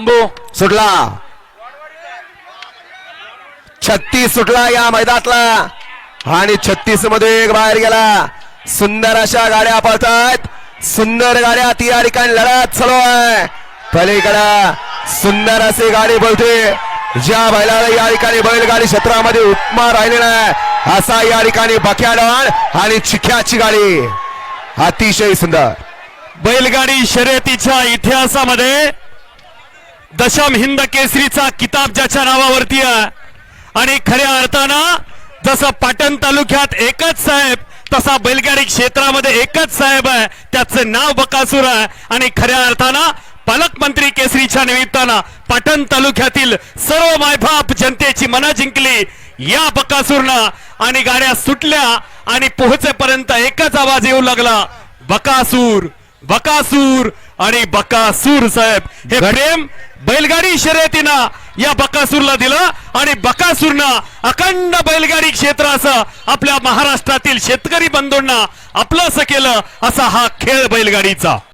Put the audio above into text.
सुटला. छत्तीस सुटला या मैदानातला. आणि छत्तीसमध्ये एक बाहेर गेला. सुंदर अशा गाड्या पळतात. सुंदर गाड्या ती या ठिकाणी लढत चालू आहे. पलीकडे सुंदर अशी गाडी बोलते ज्या बैलाला या ठिकाणी बैलगाडी क्षेत्रामध्ये उपमा राहिलेला आहे असा या ठिकाणी बक्याडॉन आणि चिख्याची गाडी. अतिशय सुंदर. बैलगाडी शर्यतीच्या इतिहासामध्ये दशम हिंद केसरीचा किताब ज्याच्या नावावरती आहे. आणि खऱ्या अर्थानं जसं पाटण तालुक्यात एकच साहेब तसा बैलगाडी क्षेत्रामध्ये एकच साहेब आहे. त्याचं नाव बकासूर आहे. आणि खऱ्या अर्थानं पालकमंत्री केसरीच्या निमित्तानं पाटण तालुक्यातील सर्व मायबाप जनतेची मना जिंकली या बकासूरनं. आणि गाड्या सुटल्या आणि पोहोचेपर्यंत एकच आवाज येऊ लागला बकासूर. बकासूर आणि बकासूर साहेब. हे प्रेम बैलगाडी शर्यतीनं या बकासूरला दिलं आणि बकासूरनं अखंड बैलगाडी क्षेत्राचं आपल्या महाराष्ट्रातील शेतकरी बंधूंना आपलंसं केलं असा हा खेळ बैलगाडीचा.